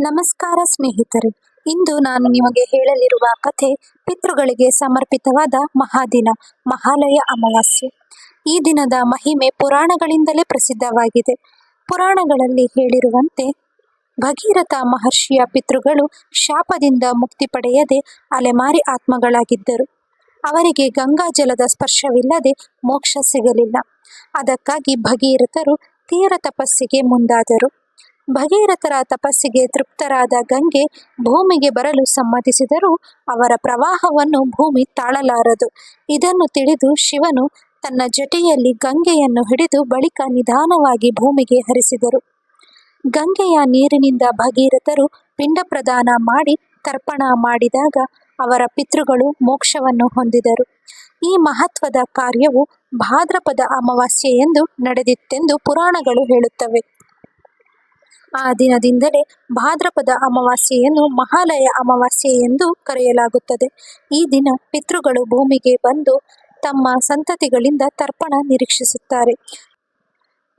ನಮಸ್ಕಾರ ಸ್ನೇಹಿತರೆ. ಇಂದು ನಾನು ನಿಮಗೆ ಹೇಳಲಿರುವ ಕಥೆ ಪಿತೃಗಳಿಗೆ ಸಮರ್ಪಿತವಾದ ಮಹಾದಿನ, ಮಹಾಲಯ ಅಮಾವಾಸ್ಯೆ. ಈ ದಿನದ ಮಹಿಮೆ ಪುರಾಣಗಳಿಂದಲೇ ಪ್ರಸಿದ್ಧವಾಗಿದೆ. ಪುರಾಣಗಳಲ್ಲಿ ಹೇಳಿರುವಂತೆ, ಭಗೀರಥ ಮಹರ್ಷಿಯ ಪಿತೃಗಳು ಶಾಪದಿಂದ ಮುಕ್ತಿ ಪಡೆಯದೆ ಅಲೆಮಾರಿ ಆತ್ಮಗಳಾಗಿದ್ದರು. ಅವರಿಗೆ ಗಂಗಾ ಜಲದ ಸ್ಪರ್ಶವಿಲ್ಲದೆ ಮೋಕ್ಷ ಸಿಗಲಿಲ್ಲ. ಅದಕ್ಕಾಗಿ ಭಗೀರಥರು ತೀರ ತಪಸ್ಸಿಗೆ ಮುಂದಾದರು. ಭಗೀರಥರ ತಪಸ್ಸಿಗೆ ತೃಪ್ತರಾದ ಗಂಗೆ ಭೂಮಿಗೆ ಬರಲು ಸಮ್ಮತಿಸಿದರೂ ಅವರ ಪ್ರವಾಹವನ್ನು ಭೂಮಿ ತಾಳಲಾರದು. ಇದನ್ನು ತಿಳಿದು ಶಿವನು ತನ್ನ ಜಟೆಯಲ್ಲಿ ಗಂಗೆಯನ್ನು ಹಿಡಿದು ಬಳಿಕ ನಿಧಾನವಾಗಿ ಭೂಮಿಗೆ ಹರಿಸಿದರು. ಗಂಗೆಯ ನೀರಿನಿಂದ ಭಗೀರಥರು ಪಿಂಡ ಪ್ರದಾನ ಮಾಡಿ ತರ್ಪಣ ಮಾಡಿದಾಗ ಅವರ ಪಿತೃಗಳು ಮೋಕ್ಷವನ್ನು ಹೊಂದಿದರು. ಈ ಮಹತ್ವದ ಕಾರ್ಯವು ಭಾದ್ರಪದ ಅಮಾವಾಸ್ಯೆಯೆಂದು ನಡೆದಿತ್ತೆಂದು ಪುರಾಣಗಳು ಹೇಳುತ್ತವೆ. ಆ ದಿನದಿಂದಲೇ ಭಾದ್ರಪದ ಅಮಾವಾಸ್ಯೆಯನ್ನು ಮಹಾಲಯ ಅಮಾವಾಸ್ಯೆ ಎಂದು ಕರೆಯಲಾಗುತ್ತದೆ. ಈ ದಿನ ಪಿತೃಗಳು ಭೂಮಿಗೆ ಬಂದು ತಮ್ಮ ಸಂತತಿಗಳಿಂದ ತರ್ಪಣ ನಿರೀಕ್ಷಿಸುತ್ತಾರೆ.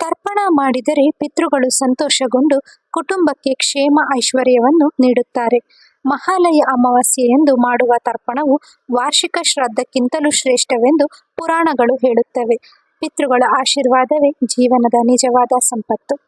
ತರ್ಪಣ ಮಾಡಿದರೆ ಪಿತೃಗಳು ಸಂತೋಷಗೊಂಡು ಕುಟುಂಬಕ್ಕೆ ಕ್ಷೇಮ ಐಶ್ವರ್ಯವನ್ನು ನೀಡುತ್ತಾರೆ. ಮಹಾಲಯ ಅಮಾವಾಸ್ಯೆ ಎಂದು ಮಾಡುವ ತರ್ಪಣವು ವಾರ್ಷಿಕ ಶ್ರದ್ಧಕ್ಕಿಂತಲೂ ಶ್ರೇಷ್ಠವೆಂದು ಪುರಾಣಗಳು ಹೇಳುತ್ತವೆ. ಪಿತೃಗಳ ಆಶೀರ್ವಾದವೇ ಜೀವನದ ನಿಜವಾದ ಸಂಪತ್ತು.